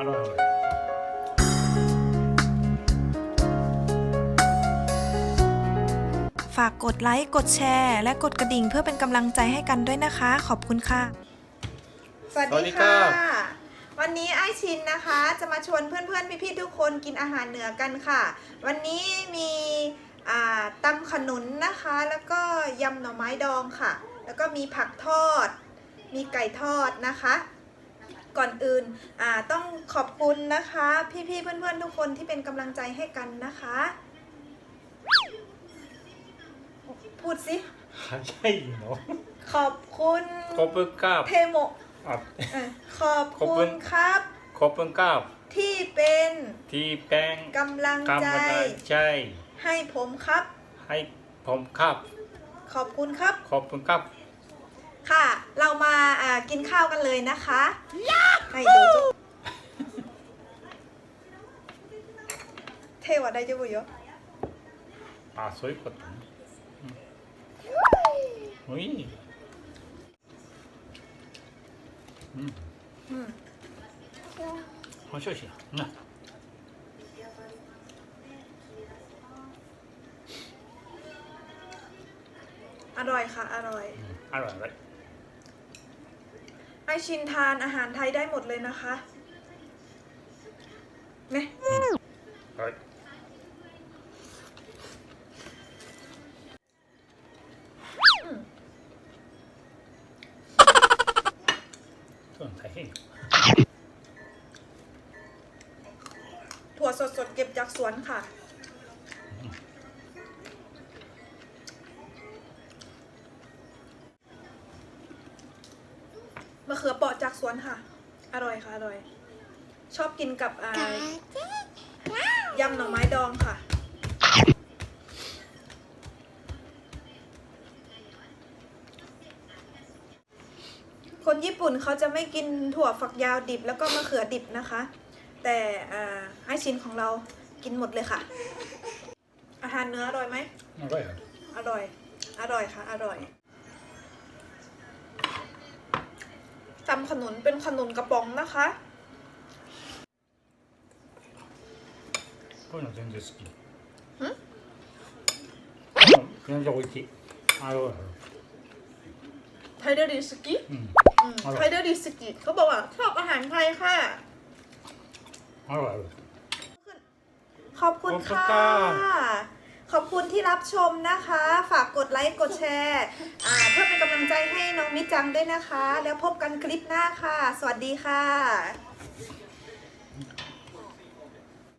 อร่อยอร่อยฝากกดไลค์ กดแชร์ และกดกระดิ่งเพื่อเป็นกำลังใจให้กันด้วยนะคะ ขอบคุณค่ะ สวัสสวัสดีดีครัค่ะบวันนี้ไอชินนะคะ จะมาชวนเพื่อนๆ พี่ๆทุกคนกินอาหารเหนือกันค่ะ วันนี้มีอ่าตำขนุนนะคะ แล้วก็ยำหน่อไม้ดองค่ะ แล้วก็มีผักทอด มีไก่ทอดนะคะ ก่อนอื่นต้องขอบคุณนะคะ พี่ๆเพื่อนๆทุกคนที่เป็นกำลังใจให้กันนะคะ พูดสิใช่เนาะขอบคุณขอบคุณครับเทโมขอบคุณครับ ขอบคุณครับที่เป็นที่เป็นกำลังใจใจ ให้ผมครับ ให้ผมครับ ขอบคุณครับ ขอบคุณครับ ค่ะ เรามาอ่ากินข้าวกันเลยนะคะให้ดูจุเทวะได้จุบุโย あそういうことねうんいいうん อืม 面白いしなうん อร่อยค่ะ อร่อย あるある ไอชินทานอาหารไทยได้หมดเลยนะคะเนี่ย はいそう大変よ ถั่วสดๆ เก็บจากสวนค่ะ มะเขือเปาะจากสวนค่ะ อร่อยค่ะอร่อย ชอบกินกับอ่ายำหน่อไม้ดองค่ะ คนญี่ปุ่นเขาจะไม่กินถั่วฝักยาวดิบแล้วก็มะเขือดิบนะคะ แต่ไอชินของเรากินหมดเลยค่ะ อาหารเนื้ออร่อยไหมอร่อยอร่อย อร่อยค่ะ อร่อย ตำขนุนเป็นขนุนกระป๋องนะคะ こういうの全然好きん全然美味しいあるある ไทเดอริสกิ うん อืม อร่อย ไทเดอริสกิเขาบอกว่าชอบอาหารไทยค่ะ あるある ขอบคุณค่ะ ขอบคุณค่ะ ขอบคุณที่รับชมนะคะ ฝากกดไลค์กดแชร์เพื่อเป็นกำลังใจให้น้องมิจังด้วยนะคะ แล้วพบกันคลิปหน้าค่ะ สวัสดีค่ะ